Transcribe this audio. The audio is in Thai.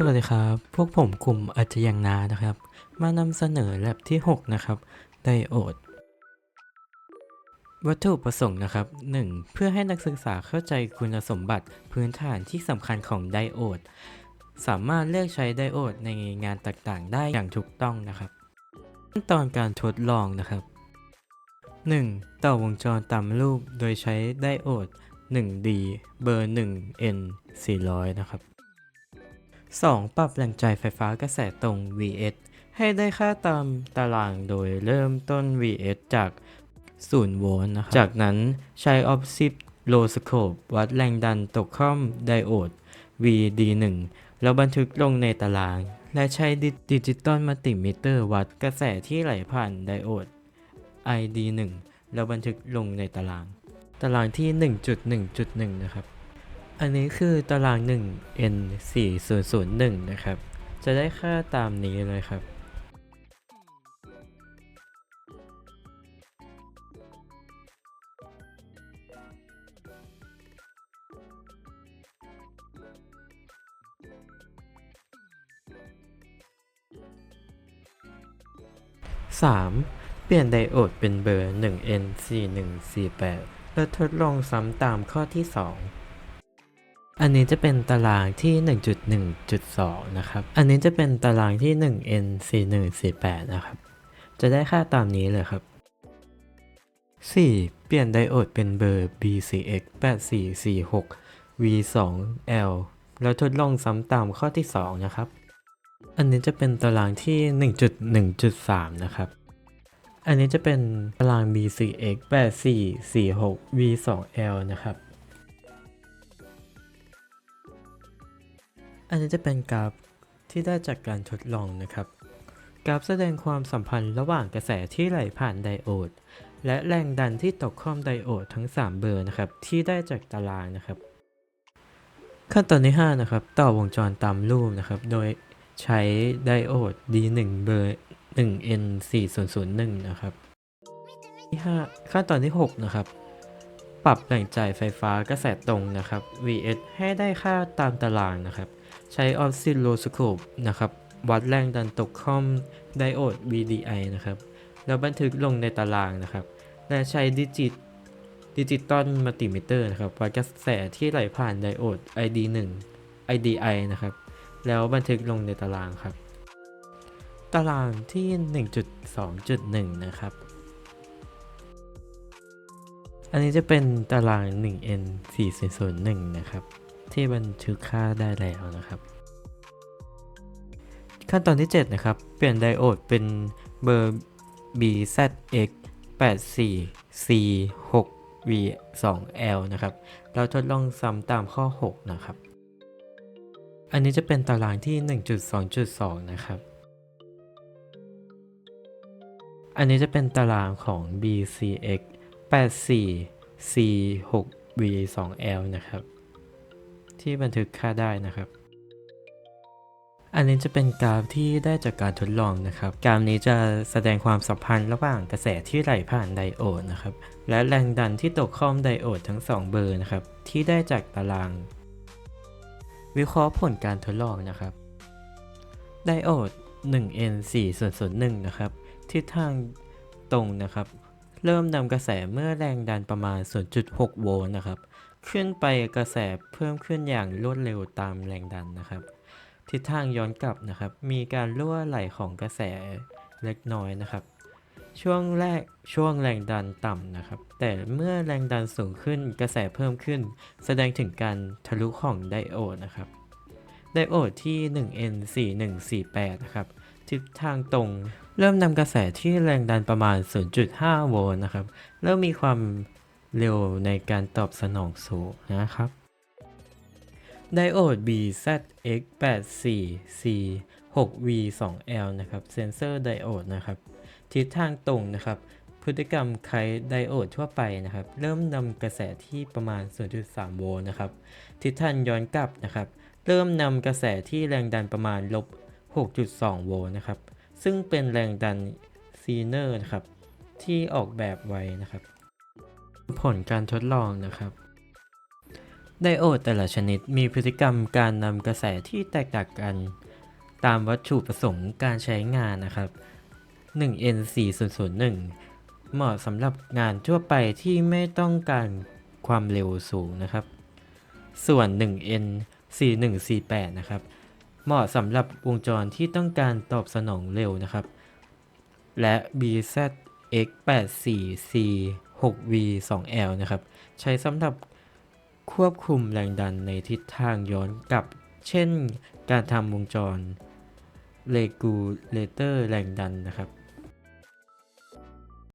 สวัสดีครับ พวกผมกลุ่มอาจจะยังนานะครับ มานำเสนอแลบที่ 6 นะครับไดโอด วัตถุประสงค์นะครับ 1. เพื่อให้นักศึกษาเข้าใจคุณสมบัติพื้นฐานที่สำคัญของไดโอด สามารถเลือกใช้ไดโอดในงานต่างๆ ได้อย่างถูกต้องนะครับขั้นตอนการทดลองนะครับ 1. ต่อวงจรตามรูปโดยใช้ไดโอด 1D เบอร์ 1N 400 นะครับ 2. ปรับแรงจ่ายไฟฟ้ากระแสตรง Vs ให้ได้ค่าตามตารางโดยเริ่มต้น Vs จาก 0 โวลต์นะครับ จากนั้นใช้ Opsip l o w Scope วัดแรงดันตกข้อมไดโอด VD1 แล้วบันทึกลงในตาราง และใช้ดิจิตอลมัลติมิเตอร์วัดกระแสที่ไหลผ่านไดโอด ID1 แล้วบันทึกลงในตาราง ตารางที่ 1.1.1 นะครับ อันนี้คือตาราง 1 n 4 0 0 1 นะครับ จะได้ค่าตามนี้เลยครับ 3. เปลี่ยนไดโอดเป็นเบอร์ 1N 4 1 4 8 และทดลองซ้ำตามข้อที่ 2 อันนี้จะเป็นตารางที่ 1.1.2 นะครับ อันนี้จะเป็นตารางที่ 1N 4 1 4 8 นะครับ จะได้ค่าตามนี้เลยครับ 4. เปลี่ยนไดโอดเป็นเบอร์ BCX 8446 V2L แล้วทดลองซ้ำตามข้อที่ 2 นะครับ อันนี้จะเป็นตารางที่ 1.1.3 นะครับ อันนี้จะเป็นตาราง BCX 8446 V2L นะครับ อันนี้จะเป็นกราฟที่ได้จากการทดลองนะครับ กราฟแสดงความสัมพันธ์ระหว่างกระแสที่ไหลผ่านไดโอด และแรงดันที่ตกข้อมไดโอดทั้ง 3 เบอร์นะครับที่ได้จากตารางนะครับ ขั้นตอนที่5นะครับต่อวงจรตามรูปนะครับ โดยใช้ไดโอด D1 เบอร์ 1N 4001 นะครับที่5ขั้นตอนที่ 6 นะครับ ปรับแหล่งจ่ายไฟฟ้ากระแสตรงนะครับ VS ให้ได้ค่าตามตารางนะครับ ใช้ออสซิลโลสโคปนะครับ วัดแรงดันตกข้อมไดโอด VDI นะครับ แล้วบันทึกลงในตารางนะครับ และใช้ดิจิตดิจิตอลมัลติมิเตอร์นะครับ วัดกระแสที่ไหลผ่านไดโอด ID1 IDI นะครับ แล้วบันทึกลงในตารางครับ ตารางที่ 1.2.1 นะครับ อันนี้จะเป็นตาราง 1n 401 นะครับ ที่บันทึกค่าได้แล้วนะครับ ขั้นตอนที่ 7 นะครับ เปลี่ยนไดโอดเป็นเบอร์ BZX 84 C 6 V 2 L นะครับ เราทดลองซ้ำตามข้อ 6 นะครับ อันนี้จะเป็นตารางที่ 1.2.2 นะครับ อันนี้จะเป็นตารางของ BCX 84 C 6 V 2 L นะครับ ที่บันทึกค่าได้นะครับ อันนี้จะเป็นกราฟที่ได้จากการทดลองนะครับ กราฟนี้จะแสดงความสัมพันธ์ระหว่างกระแสที่ไหลผ่านไดโอดนะครับ และแรงดันที่ตกข้อมไดโอดทั้ง 2 เบอร์นะครับ ที่ได้จากตาราง วิเคราะห์ผลการทดลองนะครับ ไดโอด 1N 4 ส่วนส่วน1นะครับทิศทางตรงนะครับ เริ่มนำกระแสเมื่อแรงดันประมาณ 0.6 โวลต์นะครับ ขึ้นไปกระแสเพิ่มขึ้นอย่างรวดเร็วตามแรงดันนะครับ ทิศทางย้อนกลับนะครับ มีการรั่วไหลของกระแสเล็กน้อยนะครับ ช่วงแรกช่วงแรงดันต่ำนะครับ แต่เมื่อแรงดันสูงขึ้นกระแสเพิ่มขึ้น แสดงถึงการทะลุของไดโอดนะครับไดโอดที่ 1N 4148 นะครับทิศทางตรง เริ่มนำกระแสที่แรงดันประมาณ 0.5 โวลต์นะครับ เริ่มมีความ เร็วในการตอบสนองสูงนะครับไดโอด BZX84C 6V 2L นะครับ เซนเซอร์ไดโอดนะครับ ทิศทางตรงนะครับ พฤติกรรมคล้ายไดโอดทั่วไปนะครับ เริ่มนำกระแสที่ประมาณ 0.3 โวลต์นะครับ ทิศทางย้อนกลับนะครับ เริ่มนำกระแสที่แรงดันประมาณลบ 6.2 โวลต์นะครับ ซึ่งเป็นแรงดันซีเนอร์นะครับ ที่ออกแบบไว้นะครับ ผลการทดลองนะครับ ไดโอดแต่ละชนิดมีพฤติกรรมการนำกระแสที่แตกต่างกัน ตามวัตถุประสงค์การใช้งานนะครับ 1N4001 เหมาะสำหรับงานทั่วไปที่ไม่ต้องการความเร็วสูงนะครับ ส่วน 1N4148 นะครับ เหมาะสำหรับวงจรที่ต้องการตอบสนองเร็วนะครับ และ 6V2L นะครับ ใช้สำหรับควบคุมแรงดันในทิศทางย้อนกลับ เช่น การทำวงจรเลกูเลเตอร์แรงดันนะครับ